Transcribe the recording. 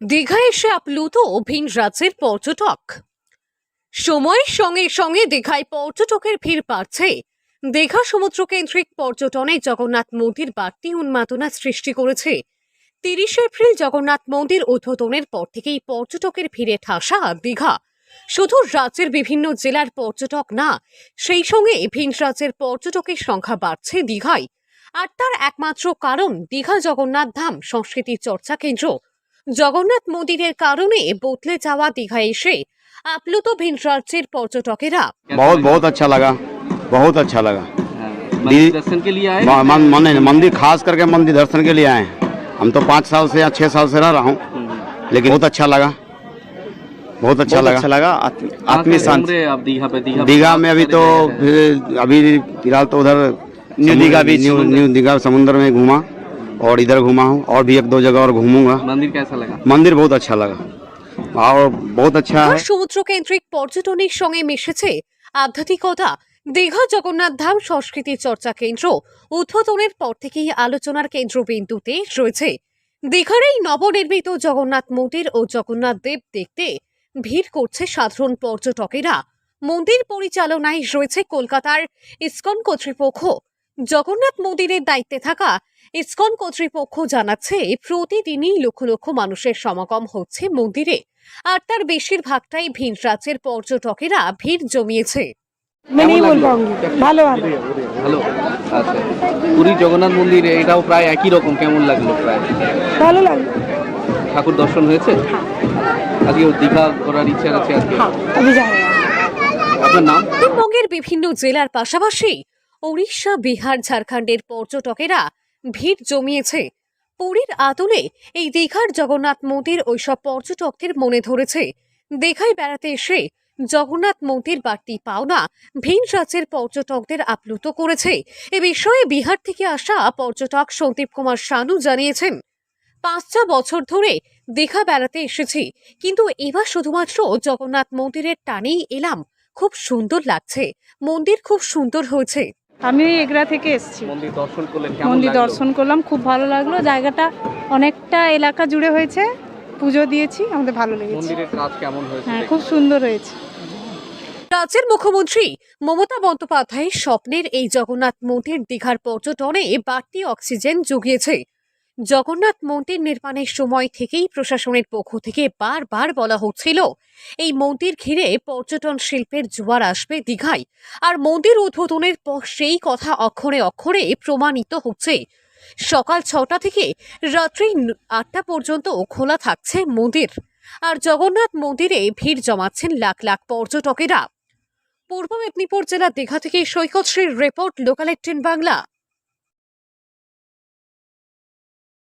দীঘা এসে আপ্লুত ভিন রাজ্যের পর্যটক। সময়ের সঙ্গে সঙ্গে দীঘায় পর্যটকের ভিড় বাড়ছে। দীঘা সমুদ্র কেন্দ্রিক পর্যটনে জগন্নাথ মন্দির বাড়তি উন্মাদনা সৃষ্টি করেছে। তিরিশে এপ্রিল জগন্নাথ মন্দির উদ্বোধনের পর থেকেই পর্যটকের ভিড়ে ঠাসা দীঘা। শুধু রাজ্যের বিভিন্ন জেলার পর্যটক না, সেই সঙ্গে ভিন রাজ্যের পর্যটকের সংখ্যা বাড়ছে দীঘায়। আর তার একমাত্র কারণ দীঘা জগন্নাথ ধাম সংস্কৃতি চর্চা কেন্দ্র। জগন্নাথ মন্দিরের কারণে বদলে যাওয়া দীঘায় এসে আপ্লুত ভিন রাজ্যের পর্যটকেরা बहुत बहुत अच्छा लगा बहुत अच्छा लगा हाँ, मंदिर दर्शन के लिए आए म- मन- मन- मंदिर खास करके मंदिर दर्शन के लिए आए हैं हम तो पाँच साल से या छः साल से रह रहा हूँ लेकिन बहुत अच्छा लगा बहुत अच्छा बहुत लगा अच्छा लगा आत्म- कहाँ आत्मीय से शांति घूम रहे हैं आप दीघा पे दीघा पे दीघा कहाँ में से अभी पहले तो गए थे? फिर अभी फिलहाल तो उधर न्यू दीघा बीच न्यू समुद्र। न्यू दीघा समुद्र में घूमा और इधर घूमा हूँ और भी एक दो जगह और घूमूंगा मंदिर कैसा लगा मंदिर बहुत अच्छा लगा और बहुत अच्छा দীঘা है সমুদ্র কেন্দ্রিক পর্যটনের সঙ্গে মিশেছে আধ্যাত্মিকতা দীঘা জগন্নাথ ধাম সংস্কৃতি চর্চা কেন্দ্র উদ্বোধনের পর থেকেই আলোচনার কেন্দ্রবিন্দুতে রয়েছে দীঘার এই নবনির্মিত জগন্নাথ মন্দির ও জগন্নাথ দেব দেখতে ভিড় করছে সাধারণ পর্যটকেরা মন্দির পরিচালনায় রয়েছে কলকাতার ইসকন কর্তৃপক্ষ জগন্নাথ মন্দিরের দায়িত্বে থাকা ইসকন কর্তৃপক্ষ জানাচ্ছে প্রতিদিনই লক্ষ লক্ষ মানুষের সমাগম হচ্ছে মন্দিরে আর তার বেশিরভাগটাই ভিন রাজ্যের পর্যটকেরা ভিড় জমিয়েছে। ভালো আচ্ছা, আচ্ছা। পুরী জগন্নাথ এটাও প্রায় একই রকম কেমন লাগল প্রায়? ভালো লাগল। ঠাকুর দর্শন হয়েছে? হ্যাঁ। আজকে দীঘা ইচ্ছা আছে আজকে? হ্যাঁ, আপনার নাম? পশ্চিমবঙ্গের বিভিন্ন জেলার পাশাপাশি ওড়িশা বিহার ঝাড়খণ্ডের পর্যটকেরা ভিড় জমিয়েছে। পুরীর আদলে এই দীঘার জগন্নাথ মন্দির ওইসব পর্যটকদের মনে ধরেছে। দীঘায় বেড়াতে এসে জগন্নাথ মন্দির বাড়তি পাওনা ভিন রাজ্যের পর্যটকদের আপ্লুত করেছে। এ বিষয়ে বিহার থেকে আসা পর্যটক সন্দীপ কুমার শানু জানিয়েছেন, পাঁচটা বছর ধরে দীঘা বেড়াতে এসেছি, কিন্তু এবার শুধুমাত্র জগন্নাথ মন্দিরের টানেই এলাম। খুব সুন্দর লাগছে। মন্দির খুব সুন্দর হয়েছে। আমি এগরা থেকে এসেছি। মন্দির দর্শন করলেন মন্দির দর্শন করলাম খুব ভালো লাগল। জায়গাটা অনেকটা এলাকা জুড়ে হয়েছে পুজো দিয়েছি আমাদের ভালো লেগেছে। মন্দিরের কাজ কেমন হয়েছে হ্যাঁ খুব সুন্দর হয়েছে। রাজ্যের মুখ্যমন্ত্রী মমতা বন্দ্যোপাধ্যায়ের স্বপ্নের এই জগন্নাথ মন্দির দীঘার পর্যটনে বাড়তি অক্সিজেন জুগিয়েছে। জগন্নাথ মন্দির নির্মাণের সময় থেকেই প্রশাসনের পক্ষ থেকে বারবার বলা হচ্ছিল, এই মন্দির ঘিরে পর্যটন শিল্পের জোয়ার আসবে দীঘায়, আর মন্দির উদ্বোধনের পর সেই কথা অক্ষরে অক্ষরে প্রমাণিত হচ্ছে। সকাল ছটা থেকে রাত্রি আটটা পর্যন্ত খোলা থাকছে মন্দির, আর জগন্নাথ মন্দিরে ভিড় জমাচ্ছেন লাখ লাখ পর্যটকেরা। পূর্ব মেদিনীপুর জেলা দীঘা থেকে সৈকত শ্রীর রিপোর্ট লোকাল বাংলা।